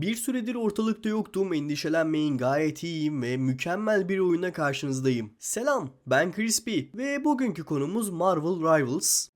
Bir süredir ortalıkta yoktum, endişelenmeyin gayet iyiyim ve mükemmel bir oyuna karşınızdayım. Selam, ben Crispy ve bugünkü konumuz Marvel Rivals.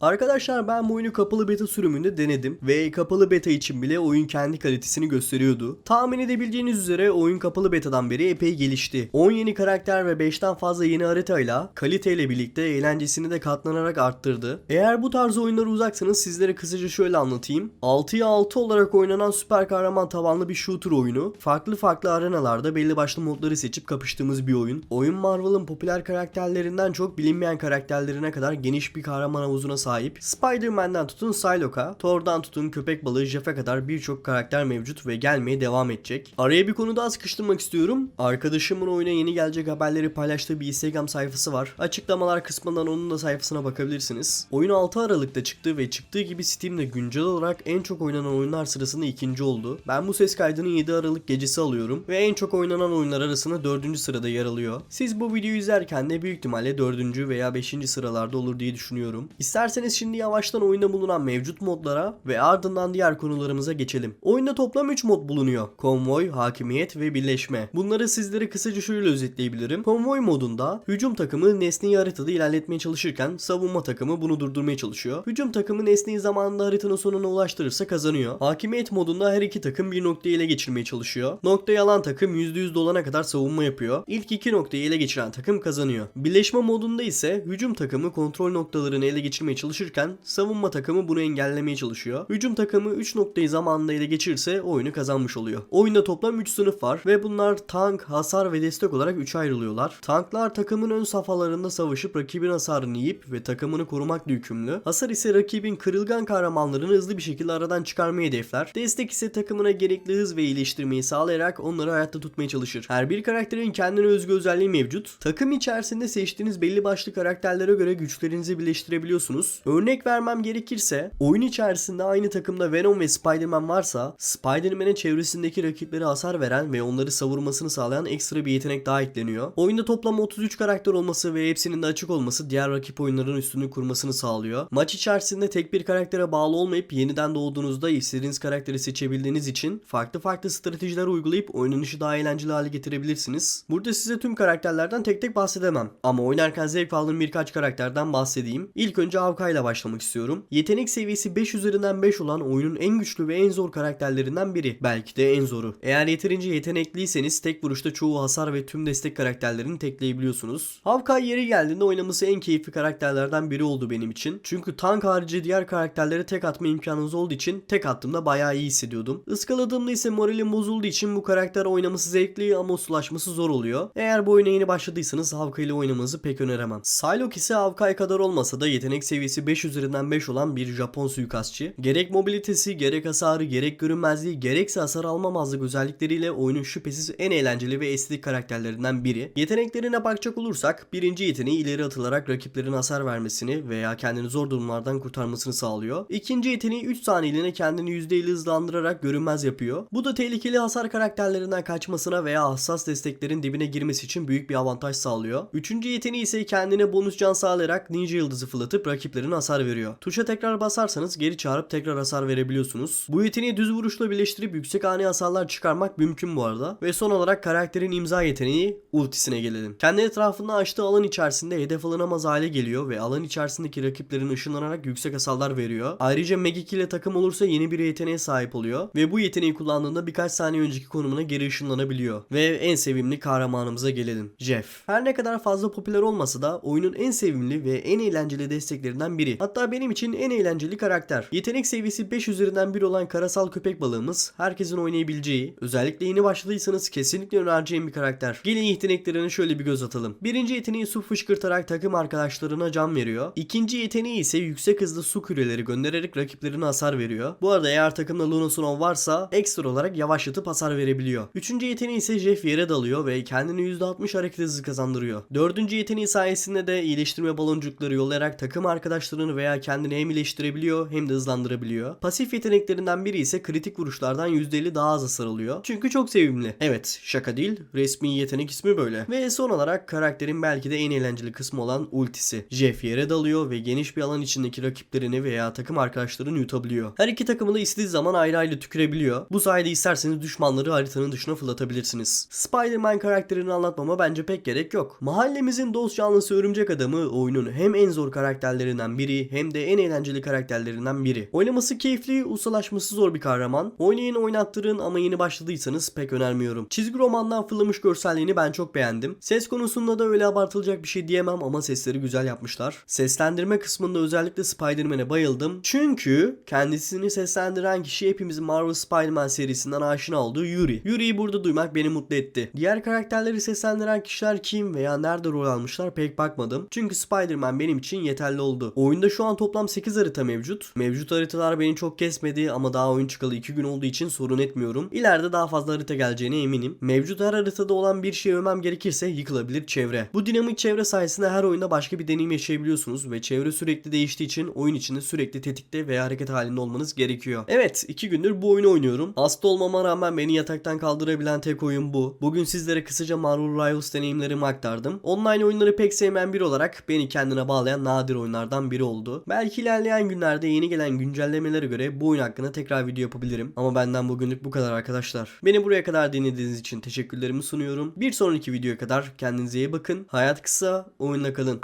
Arkadaşlar ben bu oyunu kapalı beta sürümünde denedim ve kapalı beta için bile oyun kendi kalitesini gösteriyordu. Tahmin edebileceğiniz üzere oyun kapalı betadan beri epey gelişti. 10 yeni karakter ve 5'ten fazla yeni haritayla kaliteyle birlikte eğlencesini de katlanarak arttırdı. Eğer bu tarz oyunlara uzaksanız sizlere kısaca şöyle anlatayım. 6'ya 6 olarak oynanan süper kahraman tabanlı bir shooter oyunu. Farklı farklı arenalarda belli başlı modları seçip kapıştığımız bir oyun. Oyun Marvel'ın popüler karakterlerinden çok bilinmeyen karakterlerine kadar geniş bir kahraman havuzuna sahip. Spider-Man'den tutun Psylocke'a, Thor'dan tutun köpek balığı Jeff'e kadar birçok karakter mevcut ve gelmeye devam edecek. Araya bir konu daha sıkıştırmak istiyorum. Arkadaşımın oyuna yeni gelecek haberleri paylaştığı bir Instagram sayfası var. Açıklamalar kısmından onun da sayfasına bakabilirsiniz. Oyun 6 Aralık'ta çıktı ve çıktığı gibi Steam'de güncel olarak en çok oynanan oyunlar sırasında ikinci oldu. Ben bu ses kaydını 7 Aralık gecesi alıyorum ve en çok oynanan oyunlar arasında 4. sırada yer alıyor. Siz bu videoyu izlerken de büyük ihtimalle 4. veya 5. sıralarda olur diye düşünüyorum. İsterseniz şimdi yavaştan oyunda bulunan mevcut modlara ve ardından diğer konularımıza geçelim. Oyunda toplam 3 mod bulunuyor. Konvoy, hakimiyet ve birleşme. Bunları sizlere kısaca şöyle özetleyebilirim. Konvoy modunda hücum takımı nesneyi haritada ilerletmeye çalışırken savunma takımı bunu durdurmaya çalışıyor. Hücum takımı nesneyi zamanında haritanın sonuna ulaştırırsa kazanıyor. Hakimiyet modunda her iki takım bir noktayı ele geçirmeye çalışıyor. Noktayı alan takım %100 dolana kadar savunma yapıyor. İlk iki noktayı ele geçiren takım kazanıyor. Birleşme modunda ise hücum takımı kontrol noktalarını ele geçirmeye çalışırken savunma takımı bunu engellemeye çalışıyor. Hücum takımı 3 noktayı zamanında ele geçirirse oyunu kazanmış oluyor. Oyunda toplam 3 sınıf var ve bunlar tank, hasar ve destek olarak 3'e ayrılıyorlar. Tanklar takımın ön safhalarında savaşıp rakibin hasarını yiyip ve takımını korumakla yükümlü. Hasar ise rakibin kırılgan kahramanlarını hızlı bir şekilde aradan çıkarmayı hedefler. Destek ise takımına gerekli hız ve iyileştirmeyi sağlayarak onları hayatta tutmaya çalışır. Her bir karakterin kendine özgü özelliği mevcut. Takım içerisinde seçtiğiniz belli başlı karakterlere göre güçlerinizi birleştirebiliyorsunuz. Örnek vermem gerekirse oyun içerisinde aynı takımda Venom ve Spider-Man varsa Spider-Man'in çevresindeki rakipleri hasar veren ve onları savurmasını sağlayan ekstra bir yetenek daha ekleniyor. Oyunda toplam 33 karakter olması ve hepsinin de açık olması diğer rakip oyunların üstünü kurmasını sağlıyor. Maç içerisinde tek bir karaktere bağlı olmayıp yeniden doğduğunuzda istediğiniz karakteri seçebildiğiniz için farklı farklı stratejiler uygulayıp oynanışı daha eğlenceli hale getirebilirsiniz. Burada size tüm karakterlerden tek tek bahsedemem. Ama oynarken zevk aldığım birkaç karakterden bahsedeyim. İlk önce Hawkeye ile başlamak istiyorum. Yetenek seviyesi 5 üzerinden 5 olan oyunun en güçlü ve en zor karakterlerinden biri. Belki de en zoru. Eğer yeterince yetenekliyseniz tek vuruşta çoğu hasar ve tüm destek karakterlerini tekleyebiliyorsunuz. Hawkeye yeri geldiğinde oynaması en keyifli karakterlerden biri oldu benim için. Çünkü tank harici diğer karakterlere tek atma imkanınız olduğu için tek attığımda bayağı iyi hissediyordum. Iskaladığımda ise moralim bozulduğu için bu karakter oynaması zevkli ama ulaşması zor oluyor. Eğer bu oyuna yeni başladıysanız Hawkeye ile oynamanızı pek öneremem. Psylocke ise Hawkeye kadar olmasa da yetenek seviyesi 5 üzerinden 5 olan bir Japon suikastçı. Gerek mobilitesi, gerek hasarı, gerek görünmezliği, gerekse hasar almamazlık özellikleriyle oyunun şüphesiz en eğlenceli ve estetik karakterlerinden biri. Yeteneklerine bakacak olursak birinci yeteneği ileri atılarak rakiplerin hasar vermesini veya kendini zor durumlardan kurtarmasını sağlıyor. İkinci yeteneği 3 saniyeliğine kendini %50 hızlandırarak görünmez yapıyor. Bu da tehlikeli hasar karakterlerinden kaçmasına veya hassas desteklerin dibine girmesi için büyük bir avantaj sağlıyor. Üçüncü yeteneği ise kendine bonus can sağlayarak ninja yıldızı fırlatıp rakiplerine hasar veriyor. Tuşa tekrar basarsanız geri çağırıp tekrar hasar verebiliyorsunuz. Bu yeteneği düz vuruşla birleştirip yüksek ani hasarlar çıkarmak mümkün bu arada. Ve son olarak karakterin imza yeteneği ultisine gelelim. Kendi etrafında açtığı alan içerisinde hedef alınamaz hale geliyor ve alan içerisindeki rakiplerin ışınlanarak yüksek hasarlar veriyor. Ayrıca Magic ile takım olursa yeni bir yeteneğe sahip oluyor ve bu yeteneği kullandığında birkaç saniye önceki konumuna geri ışınlanabiliyor. Ve en sevimli kahramanımıza gelelim. Jeff. Her ne kadar fazla popüler olmasa da oyunun en sevimli ve en eğlenceli desteklerinden biri. Hatta benim için en eğlenceli karakter. Yetenek seviyesi 5 üzerinden 1 olan karasal köpek balığımız herkesin oynayabileceği, özellikle yeni başladıysanız kesinlikle önereceğim bir karakter. Gelin yeteneklerine şöyle bir göz atalım. Birinci yeteneği su fışkırtarak takım arkadaşlarına can veriyor. İkinci yeteneği ise yüksek hızlı su küreleri göndererek rakiplerine hasar veriyor. Bu arada eğer takımda Luna Snow varsa ekstra olarak yavaşlatıp hasar verebiliyor. Üçüncü yeteneği ise Jeff yere dalıyor ve kendini %60 hareket hızı kazandırıyor. Dördüncü yeteneği sayesinde de iyileştirme baloncukları yollayarak takım arkadaşlarını veya kendini hem iyileştirebiliyor hem de hızlandırabiliyor. Pasif yeteneklerinden biri ise kritik vuruşlardan %50 daha az hasar. Çünkü çok sevimli. Evet şaka değil resmi yetenek ismi böyle. Ve son olarak karakterin belki de en eğlenceli kısmı olan ultisi. Jeff yere dalıyor ve geniş bir alan içindeki rakiplerini veya takım arkadaşlarını yutabiliyor. Her iki takımı da istediği zaman ayrı ayrı tükürebiliyor. Bu sayede isterseniz düşmanları haritanın dışına fırlatabilirsiniz. Spider-Man karakterini anlatmama bence pek gerek yok. Mahallemizin dost canlısı örümcek adamı oyunun hem en zor karakterlerinden biri hem de en eğlenceli karakterlerinden biri. Oynaması keyifli, ustalaşması zor bir kahraman. Oynayın oynattırın ama yeni başladıysanız pek önermiyorum. Çizgi romandan fırlamış görselliğini ben çok beğendim. Ses konusunda da öyle abartılacak bir şey diyemem ama sesleri güzel yapmışlar. Seslendirme kısmında özellikle Spider-Man'e bayıldım. Çünkü kendisini seslendiren kişi hepimizin Marvel Spider-Man serisinden aşina olduğu Yuri. Yuri'yi burada duymak beni mutlu etti. Diğer karakterleri seslendiren kişiler kim veya nerede rol almışlar pek bakmadım. Çünkü Spider-Man benim için yeterli oldu. Oyunda şu an toplam 8 harita mevcut. Mevcut haritalar beni çok kesmedi ama daha oyun çıkalı 2 gün olduğu için sorun etmiyorum. İleride daha fazla harita geleceğine eminim. Mevcut her haritada olan bir şey övmem gerekirse yıkılabilir çevre. Bu dinamik çevre sayesinde her oyunda başka bir deneyim yaşayabiliyorsunuz ve çevre sürekli değiştiği için oyun içinde sürekli tetikte veya hareket halinde olmanız gerekiyor. Evet 2 gündür bu oyunu oynuyorum. Hasta olmama rağmen beni yataktan kaldırabilen tek oyun bu. Bugün sizlere kısaca Marvel Rivals deneyimlerimi aktardım. Online oyunları pek sevmeyen biri olarak beni kendine bağlayan nadir oyunlardan biri oldu. Belki ilerleyen günlerde yeni gelen güncellemelere göre bu oyun hakkında tekrar video yapabilirim. Ama benden bugünlük bu kadar arkadaşlar. Beni buraya kadar dinlediğiniz için teşekkürlerimi sunuyorum. Bir sonraki videoya kadar kendinize iyi bakın. Hayat kısa, oyunla kalın.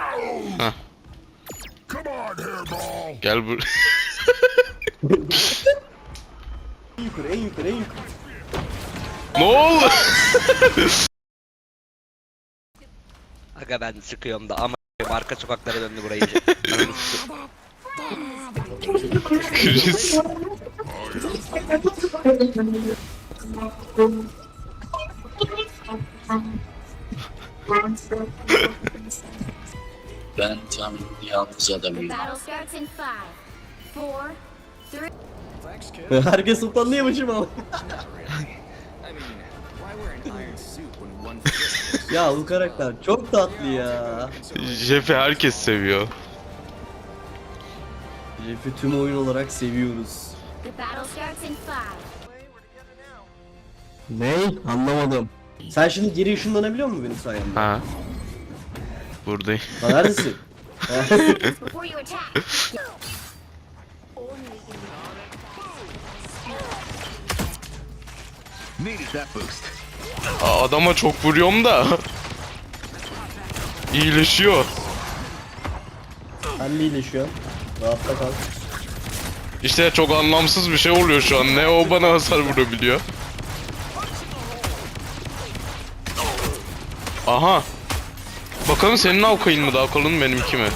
Come on, hairball. Gel bur. En yukarı, en yukarı, en yukarı. ne oldu? Aga ben sıkıyorum da ama arka sokaklara döndü burayı. Chris. Ben tam yalnız adamım. Herkes utanıyormuşum ama. ya bu karakter çok tatlı ya. Jeff'i herkes seviyor. Jeff'i tüm oyun olarak seviyoruz. The battle starts in five. Ne? Anlamadım. Sen şimdi geri ışınlanabiliyor musun benim sayemde? Ha. Buradayım. Lan neredesin? Needed that boost. Aa, adama çok vuruyorum da. İyileşiyor. Sen de iyileşiyorsun. Rahatta kal. İşte çok anlamsız bir şey oluyor şu an. Ne o bana hasar vurabiliyor. Aha. Bakalım senin avkayın mı daha kalın benimki mi?